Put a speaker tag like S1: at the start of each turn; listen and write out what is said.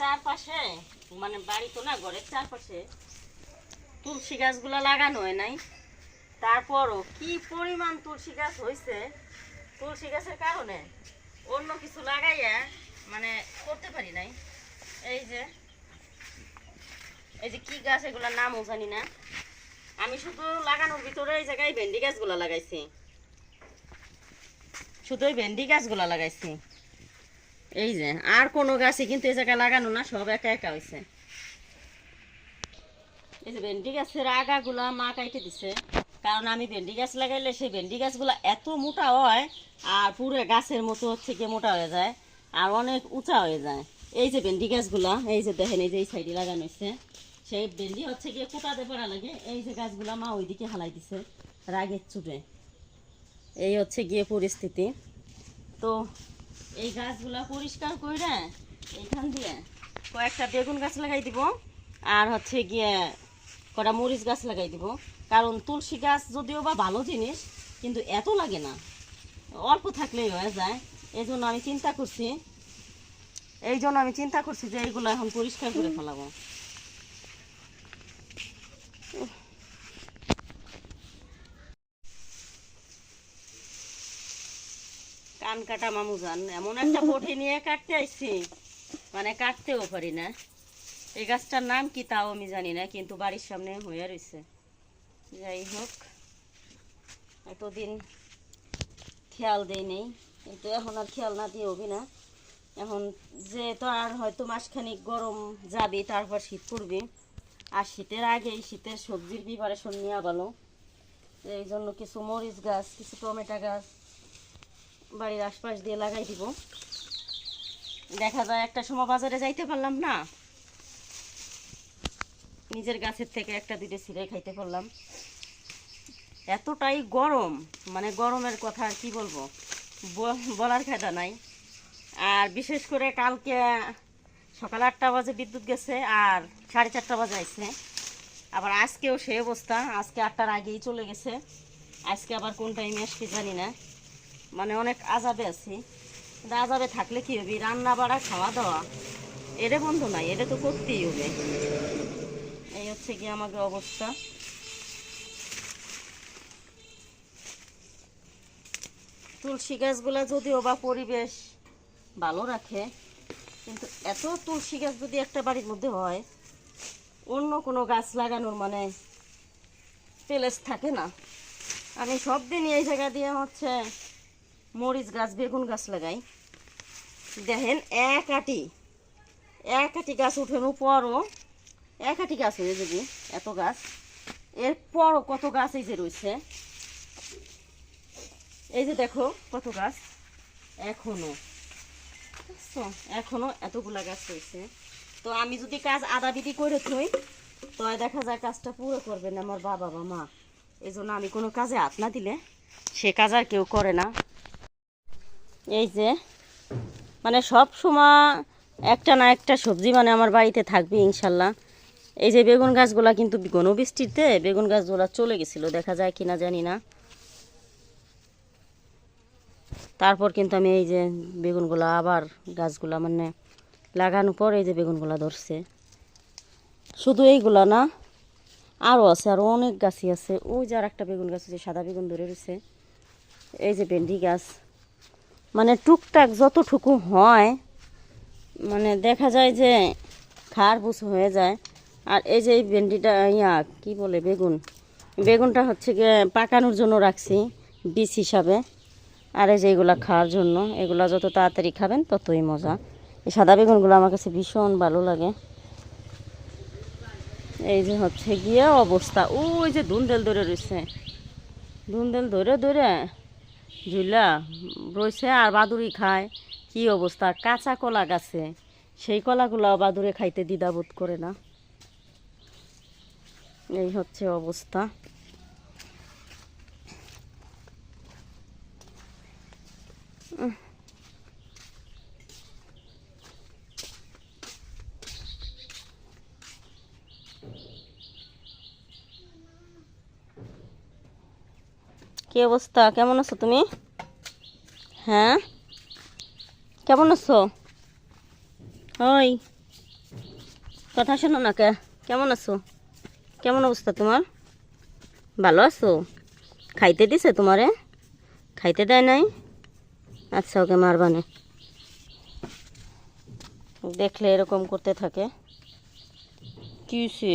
S1: চারপাশে মানে বাড়ি তো না, ঘরের চারপাশে তুলসী গাছগুলো লাগানো হয় নাই। তারপরও কি পরিমাণ তুলসী গাছ হয়েছে তুলসী গাছের কারণে অন্য কিছু লাগাইয়া মানে করতে পারি নাই। এই যে এই যে কি গাছ, এগুলোর নামও জানি না। আমি শুধু লাগানোর ভিতরে এই জায়গায় ভেন্ডি গাছগুলো লাগাইছি। শুধু ওই ভেন্ডি গাছগুলো লাগাইছি। এই যে, আর কোনো গাছই কিন্তু এই জায়গায় লাগানো না, সব একা একা হয়েছে এই যে ভেন্ডি গাছের আগাগুলা মা কাইটে দিছে, কারণ আমি ভেন্ডি গাছ লাগাইলে সেই ভেন্ডি গাছগুলা এত মোটা হয়, আর পুরো গাছের মতো হচ্ছে গিয়ে মোটা হয়ে যায়, আর অনেক উঁচা হয়ে যায়। এই যে ভেন্ডি গাছগুলা, এই যে দেখেন এই যে এই সাইডে লাগানো হয়েছে সেই ভেন্ডি হচ্ছে গিয়ে কোটাতে পারা লাগে, এই যে গাছগুলা মা ওইদিকে হালাই দিছে, রাগের চুপে এই হচ্ছে গিয়ে পরিস্থিতি। তো এই গাছগুলা পরিষ্কার করে এইখান দিয়ে কয়েকটা বেগুন গাছ লাগাই দিব আর হচ্ছে গিয়ে কটা মরিচ গাছ লাগাই দিব। কারণ তুলসী গাছ যদিও বা ভালো জিনিস কিন্তু এত লাগে না। অল্প থাকলেই হয়ে যায়। এই জন্য আমি চিন্তা করছি এই জন্য আমি চিন্তা করছি যে এইগুলো এখন পরিষ্কার করে ফেলাবো। কান কাটা মামু যান এমন একটা পঠে নিয়ে কাটতে আইছি। মানে কাটতেও পারি না। এই গাছটার নাম কি তাও আমি জানি না, কিন্তু বাড়ির সামনে হয়ে রয়েছে যাই হোক, এতদিন খেয়াল দেই নেই, কিন্তু এখন আর খেয়াল না দিয়ে হবি না। এখন যে তো আর হয়তো মাসখানিক গরম যাবে, তারপর শীত পড়বে। আর শীতের আগেই শীতের সবজির প্রিপারেশন নেওয়া ভালো। এই জন্য কিছু মরিচ গাছ, কিছু টমেটো গাছ বাড়ির আশপাশ দিয়ে লাগাই দিব। দেখা যায় একটা সময় বাজারে যাইতে পারলাম না। নিজের গাছের থেকে একটা দুটো ছিঁড়ে খাইতে পারলাম। এতটাই গরম মানে গরমের কথা আর কি বলব? বলার খায়দা নাই। আর বিশেষ করে কালকে সকাল আটটা বাজে বিদ্যুৎ গেছে আর সাড়ে চারটা বাজে আইছে। আবার আজকেও সে অবস্থা, আজকে আটটার আগেই চলে গেছে। আজকে আবার কোন টাইমে আসবে জানি না। মানে অনেক আজাবে আছি। আজাবে থাকলে কি হবে? রান্না বাড়া, খাওয়া দাওয়া এটা বন্ধ নাই এটা তো করতেই হবে। এই হচ্ছে কি আমাদের অবস্থা। তুলসী গাছগুলা যদিও বা পরিবেশ ভালো রাখে, কিন্তু এত তুলসী গাছ যদি একটা বাড়ির মধ্যে হয়, অন্য কোনো গাছ লাগানোর মানে প্লেস থাকে না। আমি সব দিন এই জায়গা দিয়ে হচ্ছে মরিচ গাছ, বেগুন গাছ লাগাই। দেখেন, এক আটি। এক আটি গাছ উঠানো পরও এক আটি গাছ হয়ে যাবে এত গাছ। এরপরও কত গাছ এই যে রয়েছে। এই যে দেখো কত গাছ। এখনও? এখনও এতগুলা গাছ রয়েছে। তো আমি যদি কাজ আদা বিধি করে থই, তো দেখা যায় কাজটা পুরো করবে না আমার বাবা বা মা। এই জন্য আমি কোনো কাজে হাত না দিলে সে কাজ আর কেউ করে না। এই যে মানে সব সময় একটা না একটা সবজি মানে আমার বাড়িতে থাকবে ইনশাল্লাহ। এই যে বেগুন গাছগুলা কিন্তু বৃষ্টিতে বেগুন গাছগুলা চলে গেছিল, দেখা যায় কিনা জানি না। তারপর কিন্তু আমি এই যে বেগুনগুলা আবার গাছগুলা মানে লাগানোর পর এই যে বেগুনগুলা ধরছে। শুধু এইগুলা না আরও আছে আরও অনেক গাছই আছে। ওই যে আর একটা বেগুন গাছ আছে সাদা বেগুন ধরে রয়েছে। এই যে ভেন্ডি গাছ মানে টুকটাক যতটুকু হয় মানে দেখা যায় যে খার বুস হয়ে যায়। আর এই যে এই ভেন্ডিটা, ইয়া, কি বলে বেগুন? বেগুনটা হচ্ছে গিয়ে পাকানোর জন্য রাখছি বীজ হিসাবে। আর এই যে এগুলা খাওয়ার জন্য, এগুলা যত তাড়াতাড়ি খাবেন ততই মজা। এই সাদা বেগুনগুলো আমার কাছে ভীষণ ভালো লাগে। এই যে হচ্ছে গিয়ে অবস্থা। ওই যে ধুন্দেল ধরে রয়েছে। ধুন্দেল ধরে ধরে ঝুলা রয়েছে আর বাদুরি খায়। কি অবস্থা? কাঁচা কলা গাছে। সেই কলাগুলো বাদুরে খাইতে দ্বিধাবোধ করে না। এই হচ্ছে অবস্থা। কি অবস্থা? কেমন আছো তুমি? হ্যাঁ? কেমন আছো? ওই, কথা শোনো না কে। কেমন আছো? কেমন অবস্থা তোমার? ভালো আছো? খাইতে দিছে তোমারে? খাইতে দেয় নাই? আচ্ছা ওকে মারবানে দেখলে এরকম করতে থাকে। কি হইছে?